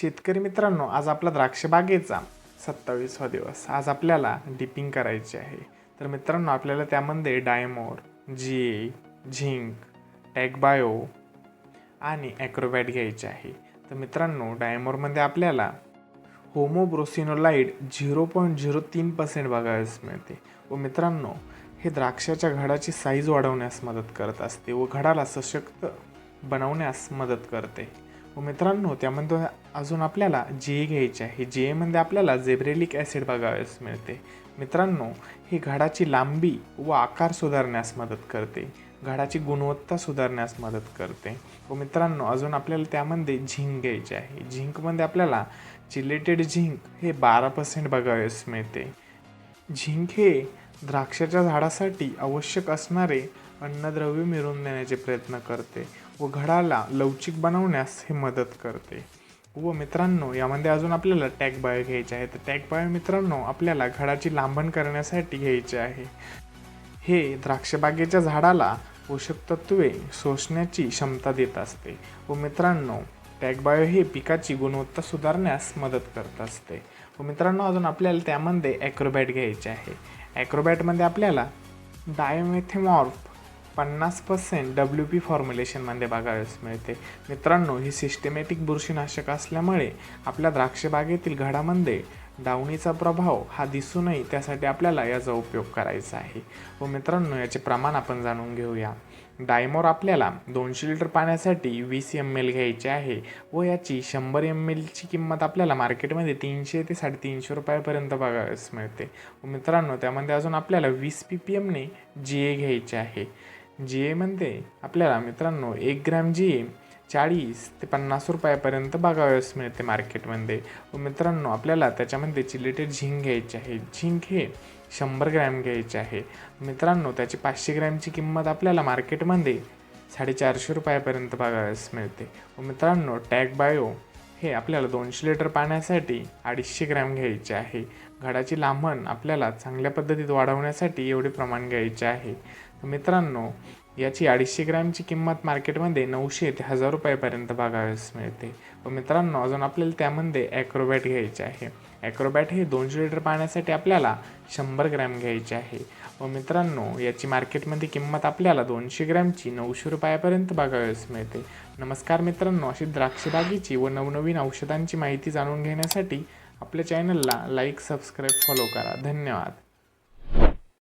शेतकरी मित्रांनो आज आपला द्राक्ष बागेचा सत्तावीसवा दिवस आज आपल्याला डिपिंग करायची आहे. तर मित्रांनो आपल्याला त्यामध्ये डायमोर जी ए झिंक टॅगबायो आणि ॲक्रोबॅट घ्यायचे आहे. तर मित्रांनो डायमोरमध्ये आपल्याला होमोब्रोसिनोलाईड झिरो पॉईंट झिरो तीन पर्सेंट बघायला मिळते. व मित्रांनो हे द्राक्षाच्या घडाची साईज वाढवण्यास मदत करत असते व घडाला सशक्त बनवण्यास मदत करते. हो मित्रांनो त्यामध्ये अजून आपल्याला जे घ्यायचे आहे. जे एमध्ये आपल्याला जेब्रेलिक ॲसिड बघावयास मिळते. मित्रांनो ही घडाची लांबी व आकार सुधारण्यास मदत करते. घडाची गुणवत्ता सुधारण्यास मदत करते. व मित्रांनो अजून आपल्याला त्यामध्ये झिंक घ्यायची आहे. झिंकमध्ये आपल्याला चिलेटेड झिंक हे बारा पर्सेंट बघावयास मिळते. झिंक हे द्राक्षाच्या झाडासाठी आवश्यक असणारे अन्नद्रव्य मिळवून देण्याचे प्रयत्न करते व घडाला लवचिक बनवण्यास हे मदत करते. व मित्रांनो यामध्ये अजून आपल्याला टॅग बायो घ्यायचे आहे. तर टॅग बायो मित्रांनो आपल्याला घडाची लांबण करण्यासाठी घ्यायचे आहे. हे द्राक्षबागेच्या झाडाला पोषक तत्वे शोषण्याची क्षमता देत असते. व मित्रांनो टॅगबायो हे पिकाची गुणवत्ता सुधारण्यास मदत करत असते. व मित्रांनो अजून आपल्याला त्यामध्ये ॲक्रोबॅट घ्यायचे आहे. ॲक्रोबॅटमध्ये आपल्याला डायमेथेमॉर्फ पन्नास पर्सेंट डब्ल्यू पी फॉर्म्युलेशनमध्ये बघावयास मिळते. मित्रांनो ही सिस्टमॅटिक बुरशीनाशक असल्यामुळे आपल्या द्राक्षबागेतील घडामध्ये डावणीचा प्रभाव हा दिसू नये त्यासाठी आपल्याला याचा उपयोग करायचा आहे. व मित्रांनो याचे प्रमाण आपण जाणून घेऊया. डायमोर आपल्याला दोनशे लिटर पाण्यासाठी वीस एम एल घ्यायचे आहे व याची शंभर एम एलची किंमत आपल्याला मार्केटमध्ये तीनशे ते साडेतीनशे रुपयापर्यंत बघावयास मिळते. व मित्रांनो त्यामध्ये अजून आपल्याला वीस पी पी एमने जी ए घ्यायचे आहे. जी एमध्ये आपल्याला मित्रांनो एक ग्रॅम जी ए चाळीस ते पन्नास रुपयापर्यंत बघावयास मिळते मार्केटमध्ये. व मित्रांनो आपल्याला त्याच्यामध्ये चिलेटेड झिंक घ्यायची आहे झिंक हे शंभर ग्रॅम घ्यायचे आहे. मित्रांनो त्याची पाचशे ग्रॅमची किंमत आपल्याला मार्केटमध्ये साडेचारशे रुपयापर्यंत बघावयास मिळते. व मित्रांनो टॅग बायो. हे आपल्याला दोनशे लिटर पाण्यासाठी अडीचशे ग्रॅम घ्यायचे आहे. घडाची लांबण आपल्याला चांगल्या पद्धतीत वाढवण्यासाठी एवढे प्रमाण घ्यायचे आहे. मित्रांनो याची अडीचशे ग्रॅमची किंमत मार्केटमध्ये नऊशे ते हजार रुपयापर्यंत बघावयास मिळते. व मित्रांनो अजून आपल्याला त्यामध्ये ॲक्रोबॅट घ्यायचे आहे. ॲक्रोबॅट हे दोनशे लिटर पाण्यासाठी आपल्याला शंभर ग्रॅम घ्यायचे आहे. व मित्रांनो याची मार्केटमध्ये किंमत आपल्याला दोनशे ग्रॅमची नऊशे रुपयापर्यंत बघावयास मिळते. नमस्कार मित्रांनो अशी द्राक्षबागेची व नवनवीन औषधांची माहिती जाणून घेण्यासाठी आपल्या चॅनलला लाईक सबस्क्राईब फॉलो करा. धन्यवाद.